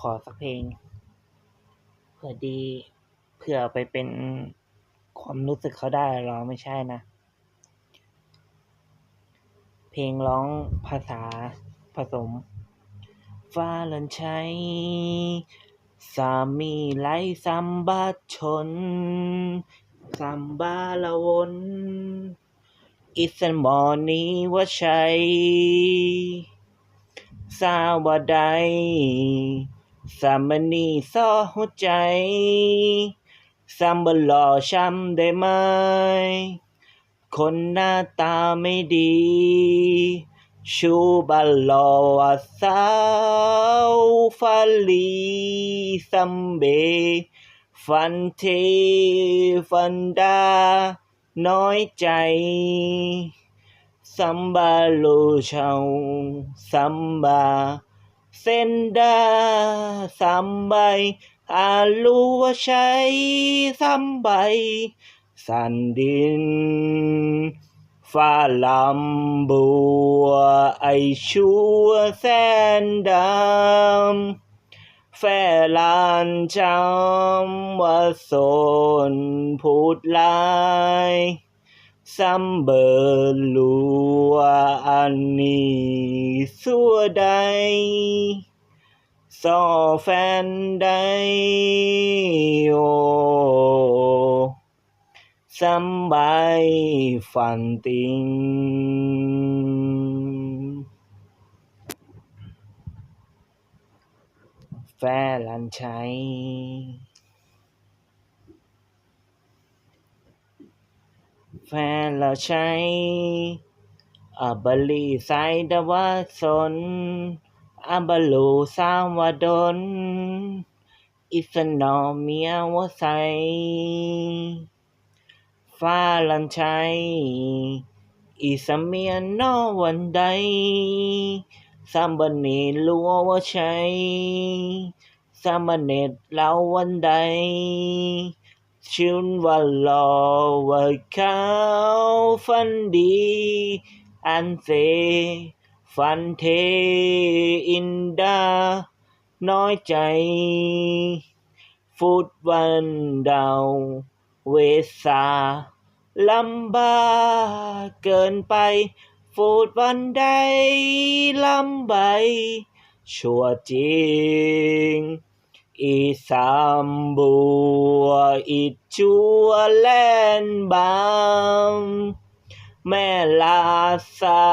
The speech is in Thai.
ขอสักเพลง เผื่อดี เผื่อไปเป็นความรู้สึกเขาได้เราไม่ใช่นะ เพลงร้องภาษาผสมฟ้าลันชัยสามีไร้สัมบัติชนสัมบาละวนอิสันมอนีว่าชัยสาวใด สามนีซอหัวใจสัมบลอช้ำได้ไหม คนหน้าตาไม่ดี ชูบัลลอว่าสาวฟาลีซัมเบ ฟันเทฟันดา น้อยใจซัมบาลูชาวซัมบา เซนดาซัมใบอาลูวาชัยซัมใบ สันดินฟ้าลำบัว ไอชัวแสนดำแฟลานจำว่าโซนพูดลาย ซัมเบอร์ลัวอันนี้สัวใด ซอ แฟนเราใช้อับบลีไซดาวาสนอับบลูสามวดนอิสนอเมียวไซฟาลันชัยอิสเมียนนอวันใดซัมบันนีลัวว่าใช้ซัมบันเนตเราวันใด ชื่นว่ารอว่าเขาฝันดี อันเซฟันเทอินดา น้อยใจ ฟุตวันดาวเวสาลำบากเกินไป ฟูดวันใดลำใบชั่วจริง อีสามบัวอีจัวแลนบางแม่ลาสา